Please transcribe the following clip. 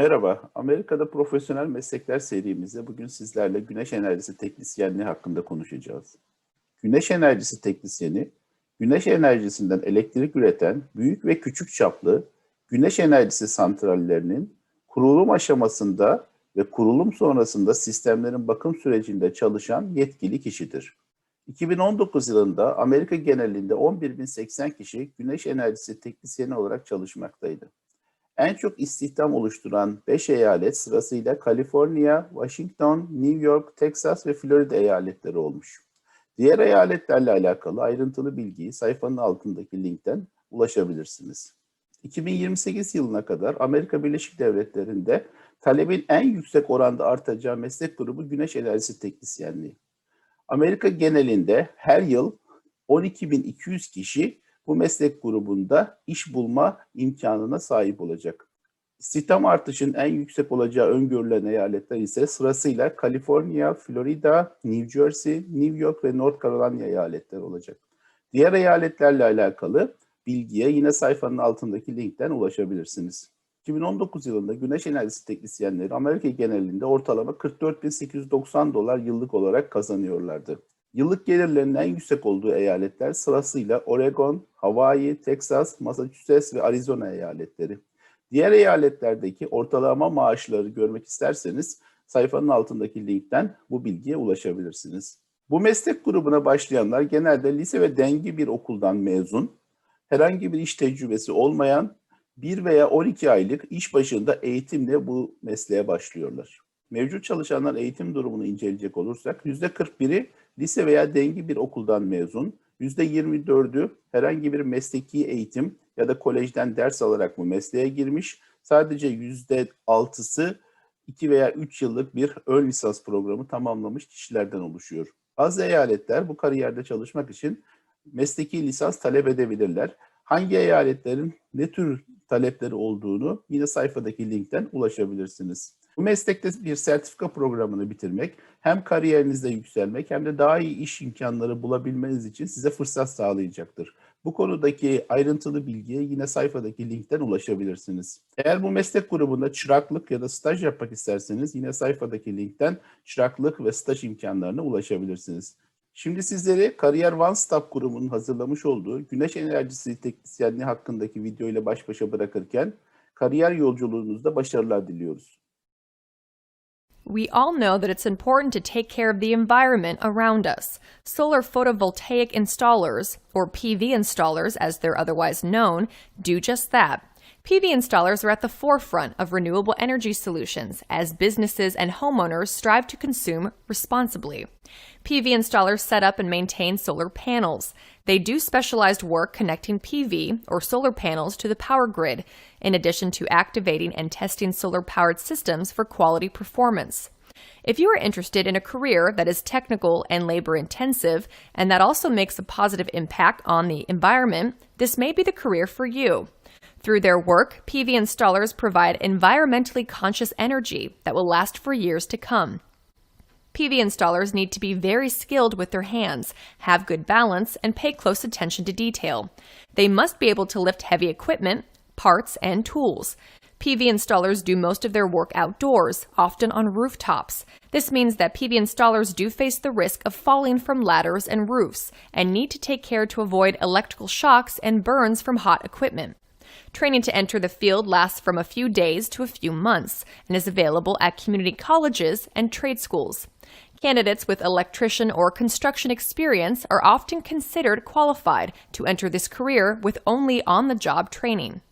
Merhaba, Amerika'da Profesyonel Meslekler serimizde bugün sizlerle güneş enerjisi teknisyenliği hakkında konuşacağız. Güneş enerjisi teknisyeni, güneş enerjisinden elektrik üreten büyük ve küçük çaplı güneş enerjisi santrallerinin kurulum aşamasında ve kurulum sonrasında sistemlerin bakım sürecinde çalışan yetkili kişidir. 2019 yılında Amerika genelinde 11.080 kişi güneş enerjisi teknisyeni olarak çalışmaktaydı. En çok istihdam oluşturan 5 eyalet sırasıyla Kaliforniya, Washington, New York, Texas ve Florida eyaletleri olmuş. Diğer eyaletlerle alakalı ayrıntılı bilgiyi sayfanın altındaki linkten ulaşabilirsiniz. 2028 yılına kadar Amerika Birleşik Devletleri'nde talebin en yüksek oranda artacağı meslek grubu güneş enerjisi teknisyenliği. Amerika genelinde her yıl 12.200 kişi bu meslek grubunda iş bulma imkanına sahip olacak. İstihdam artışın en yüksek olacağı öngörülen eyaletler ise sırasıyla Kaliforniya, Florida, New Jersey, New York ve North Carolina eyaletleri olacak. Diğer eyaletlerle alakalı bilgiye yine sayfanın altındaki linkten ulaşabilirsiniz. 2019 yılında güneş enerjisi teknisyenleri Amerika genelinde ortalama 44.890 dolar yıllık olarak kazanıyorlardı. Yıllık gelirlerinin en yüksek olduğu eyaletler sırasıyla Oregon, Hawaii, Texas, Massachusetts ve Arizona eyaletleri. Diğer eyaletlerdeki ortalama maaşları görmek isterseniz sayfanın altındaki linkten bu bilgiye ulaşabilirsiniz. Bu meslek grubuna başlayanlar genelde lise ve dengi bir okuldan mezun, herhangi bir iş tecrübesi olmayan, bir veya 12 aylık iş başında eğitimle bu mesleğe başlıyorlar. Mevcut çalışanlar eğitim durumunu inceleyecek olursak %41'i lise veya dengi bir okuldan mezun, %24'ü herhangi bir mesleki eğitim ya da kolejden ders alarak bu mesleğe girmiş, sadece %6'sı 2 veya 3 yıllık bir ön lisans programı tamamlamış kişilerden oluşuyor. Bazı eyaletler bu kariyerde çalışmak için mesleki lisans talep edebilirler. Hangi eyaletlerin ne tür talepleri olduğunu yine sayfadaki linkten ulaşabilirsiniz. Bu meslekte bir sertifika programını bitirmek hem kariyerinizde yükselmek hem de daha iyi iş imkanları bulabilmeniz için size fırsat sağlayacaktır. Bu konudaki ayrıntılı bilgiye yine sayfadaki linkten ulaşabilirsiniz. Eğer bu meslek grubunda çıraklık ya da staj yapmak isterseniz yine sayfadaki linkten çıraklık ve staj imkanlarına ulaşabilirsiniz. Şimdi sizleri Kariyer One Stop grubunun hazırlamış olduğu güneş enerjisi teknisyenliği hakkındaki video ile baş başa bırakırken kariyer yolculuğunuzda başarılar diliyoruz. We all know that it's important to take care of the environment around us. Solar photovoltaic installers, or PV installers as they're otherwise known, do just that. PV installers are at the forefront of renewable energy solutions as businesses and homeowners strive to consume responsibly. PV installers set up and maintain solar panels. They do specialized work connecting PV or solar panels to the power grid, in addition to activating and testing solar powered systems for quality performance. If you are interested in a career that is technical and labor intensive and that also makes a positive impact on the environment, this may be the career for you. Through their work, PV installers provide environmentally conscious energy that will last for years to come. PV installers need to be very skilled with their hands, have good balance, and pay close attention to detail. They must be able to lift heavy equipment, parts, and tools. PV installers do most of their work outdoors, often on rooftops. This means that PV installers do face the risk of falling from ladders and roofs and need to take care to avoid electrical shocks and burns from hot equipment. Training to enter the field lasts from a few days to a few months and is available at community colleges and trade schools. Candidates with electrician or construction experience are often considered qualified to enter this career with only on the job training.